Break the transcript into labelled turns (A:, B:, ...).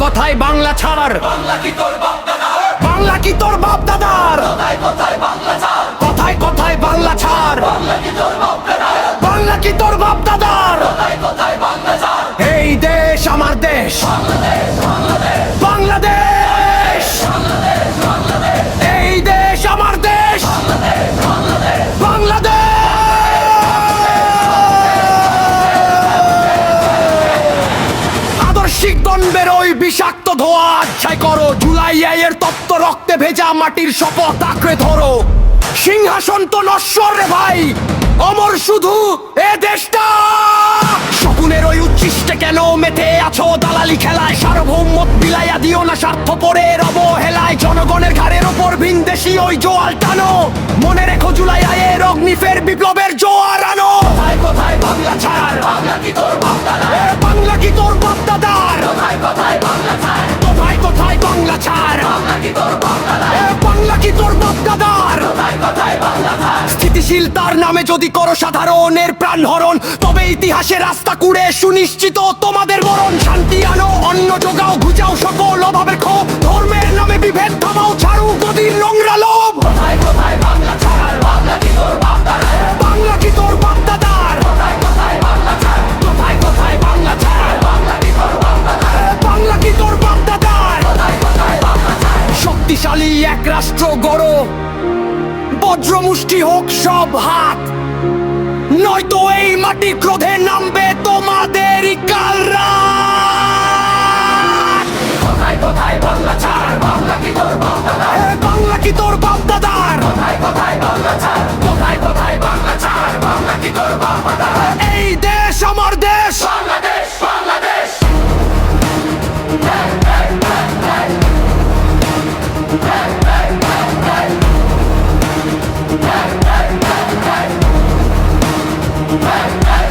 A: কথায় বাংলা ছাড়
B: বাংলা
A: কি তোর বাপ দাদার?
B: বাংলা কি তোর বাপ দাদার?
A: কথায় কথায় বাংলা ছাড়।
B: কথায় কথায় বাংলা আদর্শিক দণ্ডের ওই বিষাক্ত ধোয়া আচ্ছাই করো। জুলাই এর তপ্ত রক্তে ভেজা মাটির শপথ আঁকড়ে ধরো। সিংহাসন তো নশ্বর রে ভাই, অমর শুধু এ দেশটা। স্বপ্নের ওই উচ্ছিষ্টে কেন মেতে আছো? দালালি খেলায় সার্বভৌমত বিলাইয়া দিও না স্বার্থপরের অবহেলায়। জনগণের ঘাড়ের ওপর ভিনদেশি ওই জোয়াল টানো। মনে রেখো জুলাই আয়ের
A: ছাড় তার
B: নামে যদি করো সাধারণের প্রাণ হরণ তবে ইতিহাসে রাস্তা কুড়ে সুনিশ্চিত তোমাদের মরণ। শান্তি আনো অন্ন যোগাও ঘুচাও সকল অভাবের ক্ষোভ। ধর্মের নামে বিভেদ থামাও ছাড়ু গদির নোংরা লোভ।
A: কোথায় কোথায় বাংলা ছাড় বাংলা কি তোর বাপ
B: বাংলা কি তোর বাপ
A: কোথায় কোথায় বাংলা ছাড়? কোথায় কোথায় বাংলা ছাড় বাংলা কি তোর বাপ
B: বাংলা কি তোর বাপ
A: কোথায় কোথায় বাংলা ছাড়?
B: শক্তিশালী এক রাষ্ট্র গড়ো। বজ্রমুষ্টি হোক সব হাত। নয়তো এই মাটি ক্রোধে নামবে তোমাদেরই কাল
A: বাংলা কি তোর এই দেশ আমার দেশ। Bang, bang.